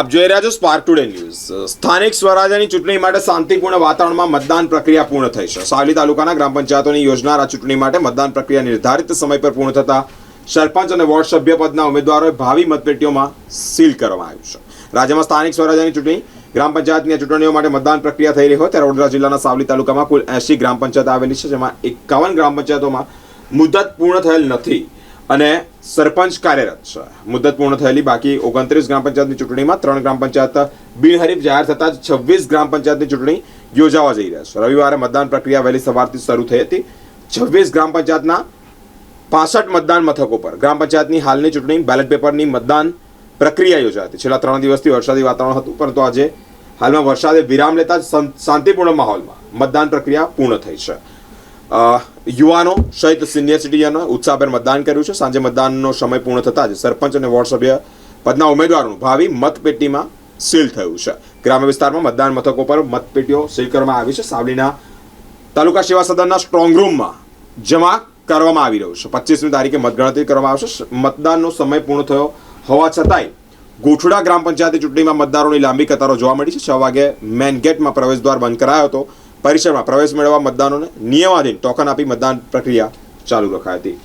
આપ જોઈ રહ્યા છો સ્પાર્ક ટુડે ન્યૂઝ સ્થાનિક સ્વરાજ્યની ચૂંટણી માટે શાંતિપૂર્ણ વાતાવરણમાં મતદાન પ્રક્રિયા પૂર્ણ થઈ છે. સાવલી તાલુકાના ગ્રામ પંચાયતોની યોજનાર આ ચૂંટણી માટે મતદાન પ્રક્રિયા નિર્ધારિત સમય પર પૂર્ણ થતા સરપંચ અને વોર્ડ સભ્ય પદના ઉમેદવારોએ ભાવિ મતપેટીઓમાં સીલ કરવામાં આવ્યું છે. રાજ્યમાં સ્થાનિક સ્વરાજ્યની ચૂંટણી, ગ્રામ પંચાયતની ચૂંટણીઓ માટે મતદાન પ્રક્રિયા થઈ રહી હોય ત્યારે વડોદરા જિલ્લાના સાવલી તાલુકામાં કુલ એસી ગ્રામ પંચાયત આવેલી છે, જેમાં એકાવન ગ્રામ પંચાયતોમાં મુદત પૂર્ણ થયેલ નથી. અને સરપંચ કાર્યરત છે. મુદત પૂર્ણ થયેલી બાકી ઓગણત્રીસ ગ્રામ પંચાયતની ચૂંટણીમાં ત્રણ ગ્રામ પંચાયત બિનહરીફ જાહેર થતા છવ્વીસ ગ્રામ પંચાયતની ચૂંટણી યોજાવા જઈ રહ્યા છે. રવિવારે મતદાન પ્રક્રિયા વહેલી સવારથી શરૂ થઈ હતી. છવ્વીસ ગ્રામ પંચાયતના પાસઠ મતદાન મથકો પર ગ્રામ પંચાયતની હાલની ચૂંટણી બેલેટ પેપરની મતદાન પ્રક્રિયા યોજાઈ હતી. છેલ્લા ત્રણ દિવસથી વરસાદી વાતાવરણ હતું, પરંતુ આજે હાલમાં વરસાદે વિરામ લેતા શાંતિપૂર્ણ માહોલમાં મતદાન પ્રક્રિયા પૂર્ણ થઈ છે. યુવાનો સહિત સિનિયર સિટીઝનો ઉત્સાહભેર મતદાન કર્યું છે. સાંજે મતદાનનો સમય પૂર્ણ થતાં જ સરપંચ અને વોર્ડ સભ્ય પદના ઉમેદવારોનું ભાવિ મતપેટીમાં સીલ થયું છે. ગ્રામ્ય વિસ્તારમાં મતદાન મથકો પર મતપેટીઓ સીલ કરવામાં આવી છે. સાવલીના તાલુકા સેવા સદનના સ્ટ્રોંગ રૂમમાં જમા કરવામાં આવી રહ્યું છે. પચીસમી તારીખે મતગણતરી કરવામાં આવશે. મતદાનનો સમય પૂર્ણ થયો હોવા છતાંય ગોઠડા ગ્રામ પંચાયતની ચૂંટણીમાં મતદારોની લાંબી કતારો જોવા મળી છે. છ વાગે મેન ગેટમાં પ્રવેશ દ્વાર બંધ કરાયો હતો. પરિસરમાં પ્રવેશ મેળવવા મતદારોને નિયમાધીન ટોકન આપી મતદાન પ્રક્રિયા ચાલુ રખાઈ હતી.